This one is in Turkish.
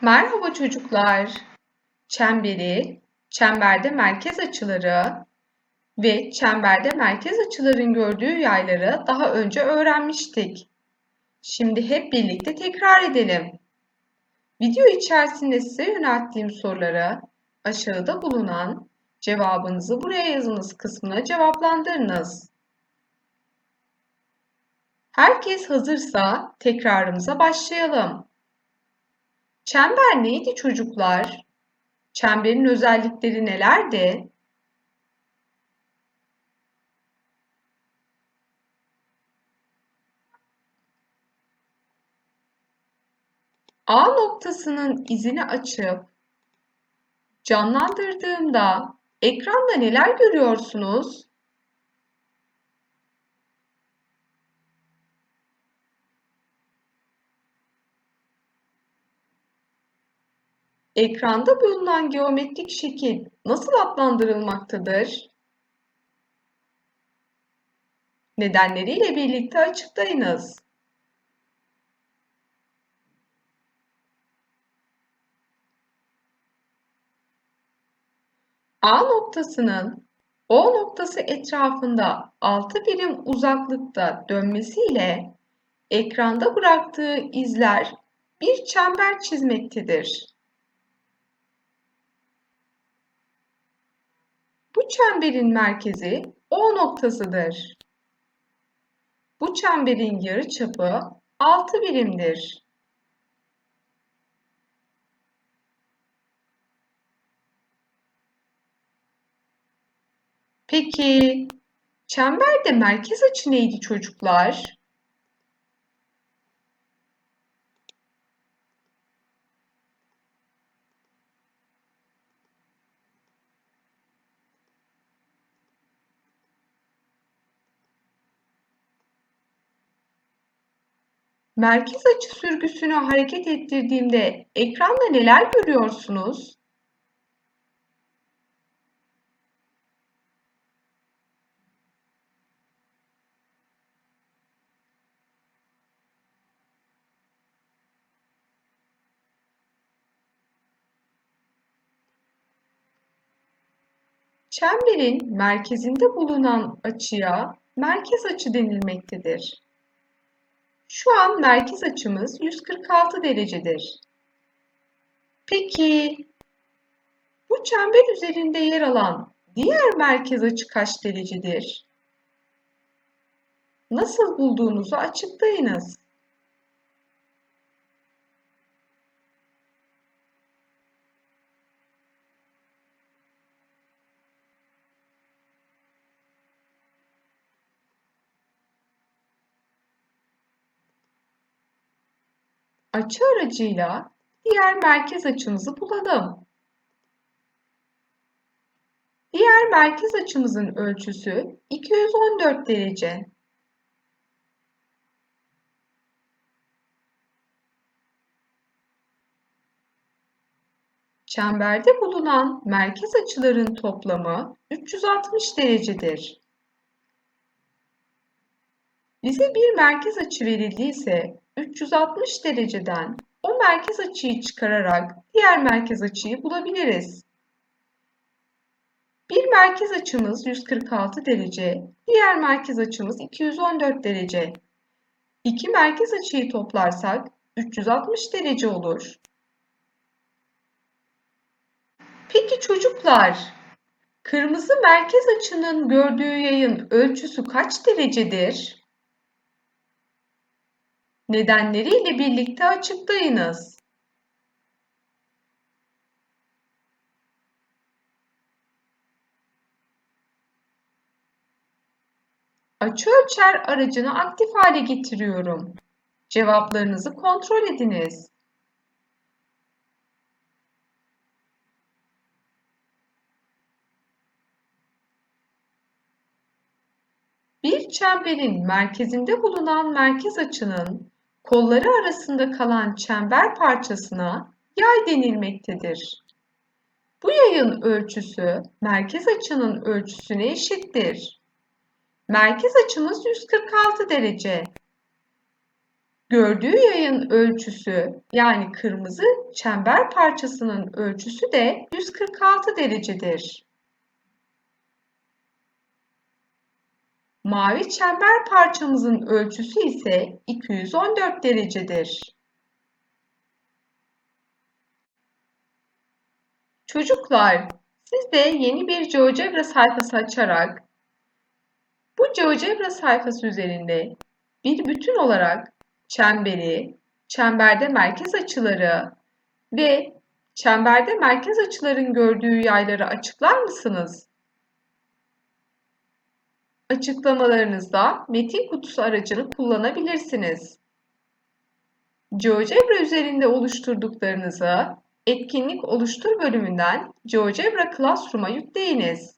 Merhaba çocuklar. Çemberi, çemberde merkez açıları ve çemberde merkez açıların gördüğü yayları daha önce öğrenmiştik. Şimdi hep birlikte tekrar edelim. Video içerisinde size yönelttiğim soruları aşağıda bulunan cevabınızı buraya yazınız kısmına cevaplandırınız. Herkes hazırsa tekrarımıza başlayalım. Çember neydi çocuklar? Çemberin özellikleri nelerdi? A noktasının izini açıp canlandırdığımda ekranda neler görüyorsunuz? Ekranda bulunan geometrik şekil nasıl adlandırılmaktadır? Nedenleriyle birlikte açıklayınız. A noktasının O noktası etrafında 6 birim uzaklıkta dönmesiyle ekranda bıraktığı izler bir çember çizmektedir. Bu çemberin merkezi O noktasıdır. Bu çemberin yarıçapı 6 birimdir. Peki çemberde merkez açı neydi çocuklar? Merkez açı sürgüsünü hareket ettirdiğimde ekranda neler görüyorsunuz? Çemberin merkezinde bulunan açıya merkez açı denilmektedir. Şu an merkez açımız 146 derecedir. Peki bu çember üzerinde yer alan diğer merkez açı kaç derecedir? Nasıl bulduğunuzu açıklayınız. Açı aracıyla diğer merkez açımızı bulalım. Diğer merkez açımızın ölçüsü 214 derece. Çemberde bulunan merkez açıların toplamı 360 derecedir. Bize bir merkez açı verildiyse 360 dereceden o merkez açıyı çıkararak diğer merkez açıyı bulabiliriz. Bir merkez açımız 146 derece, diğer merkez açımız 214 derece. İki merkez açıyı toplarsak 360 derece olur. Peki çocuklar, kırmızı merkez açının gördüğü yayın ölçüsü kaç derecedir? Nedenleriyle birlikte açıklayınız. Açı ölçer aracını aktif hale getiriyorum. Cevaplarınızı kontrol ediniz. Bir çemberin merkezinde bulunan merkez açının kolları arasında kalan çember parçasına yay denilmektedir. Bu yayın ölçüsü merkez açının ölçüsüne eşittir. Merkez açımız 146 derece. Gördüğü yayın ölçüsü yani kırmızı çember parçasının ölçüsü de 146 derecedir. Mavi çember parçamızın ölçüsü ise 214 derecedir. Çocuklar, siz de yeni bir GeoGebra sayfası açarak bu GeoGebra sayfası üzerinde bir bütün olarak çemberi, çemberde merkez açıları ve çemberde merkez açıların gördüğü yayları açıklar mısınız? Açıklamalarınızda metin kutusu aracını kullanabilirsiniz. GeoGebra üzerinde oluşturduklarınızı etkinlik oluştur bölümünden GeoGebra Classroom'a yükleyiniz.